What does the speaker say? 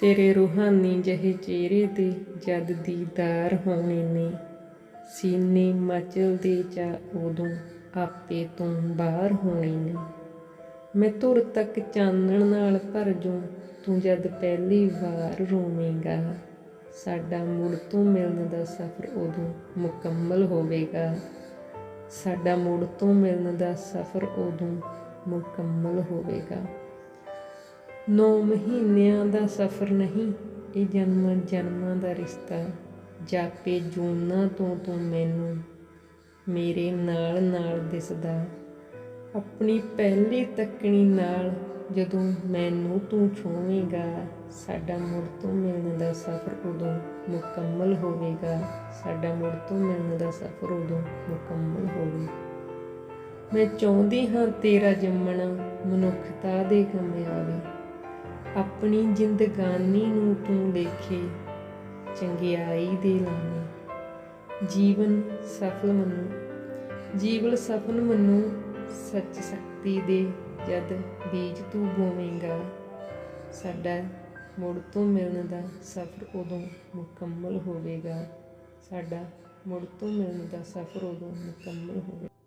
ਤੇਰੇ ਰੂਹਾਨੀ ਜਹੇ ਚਿਹਰੇ ਦੇ ਜਦ ਦੀਦਾਰ ਹੋਣੇ ਨੇ। ਸੀਨੇ ਮਚਲਦੇ ਚਾ ਉਦੋਂ ਆਪੇ ਤੋਂ ਬਾਹਰ ਹੋਣੇ ਨੇ। ਮੈਂ ਧੁਰ ਤੱਕ ਚਾਨਣ ਨਾਲ ਭਰ ਜੂ ਤੂੰ ਜਦ ਪਹਿਲੀ ਵਾਰ ਰੋਵੇਂਗਾ, ਸਾਡਾ ਮੁੜ ਤੋਂ ਮਿਲਣ ਦਾ ਸਫ਼ਰ ਉਦੋਂ ਮੁਕੰਮਲ ਹੋਵੇਗਾ। ਸਾਡਾ ਮੁੜ ਤੋਂ ਮਿਲਣ ਦਾ ਸਫ਼ਰ ਉਦੋਂ ਮੁਕੰਮਲ ਹੋਵੇਗਾ। ਨੌ ਮਹੀਨਿਆਂ ਦਾ ਸਫ਼ਰ ਨਹੀਂ, ਇਹ ਜਨਮ ਜਨਮਾਂ ਦਾ ਰਿਸ਼ਤਾ। ਜਾਪੇ ਜੂਨਾਂ ਤੋਂ ਤੂੰ ਮੈਨੂੰ ਮੇਰੇ ਨਾਲ ਨਾਲ ਦਿਸਦਾ। ਆਪਣੀ ਪਹਿਲੀ ਤੱਕਣੀ ਨਾਲ ਜਦੋਂ ਮੈਨੂੰ ਤੂੰ ਛੂਵੇਂਗਾ, ਸਾਡਾ ਮੁੜ ਤੋਂ ਮਿਲਣ ਦਾ ਸਫ਼ਰ ਉਦੋਂ ਮੁਕੰਮਲ ਹੋਵੇਗਾ। ਸਾਡਾ ਮੁੜ ਤੋਂ ਮਿਲਣ ਦਾ ਸਫ਼ਰ ਉਦੋਂ ਮੁਕੰਮਲ ਹੋਵੇਗਾ ਮੈਂ ਚਾਹੁੰਦੀ ਹਾਂ ਤੇਰਾ ਜੰਮਣਾ ਮਨੁੱਖਤਾ ਦੇ ਕਾਮਯਾਬੀ ਆਪਣੀ ਜ਼ਿੰਦਗਾਨੀ ਨੂੰ ਤੂੰ ਲੇਖੇ ਚੰਗਿਆਈ ਦੇ ਲਾਵੇਂ ਜੀਵਨ ਸਫਲ ਮੰਨੂ, ਜੀਵਨ ਸਫਲ ਮੰਨੂ, ਸੱਚ ਸ਼ਕਤੀ ਦੇ ਜਦ ਬੀਜ ਤੂੰ ਬੋਵੇਂਗਾ। ਸਾਡਾ ਮੁੜ ਤੋਂ ਮਿਲਣ ਦਾ ਸਫ਼ਰ ਉਦੋਂ ਮੁਕੰਮਲ ਹੋਵੇਗਾ। ਸਾਡਾ ਮੁੜ ਤੋਂ ਮਿਲਣ ਦਾ ਸਫ਼ਰ ਉਦੋਂ ਮੁਕੰਮਲ ਹੋਵੇਗਾ।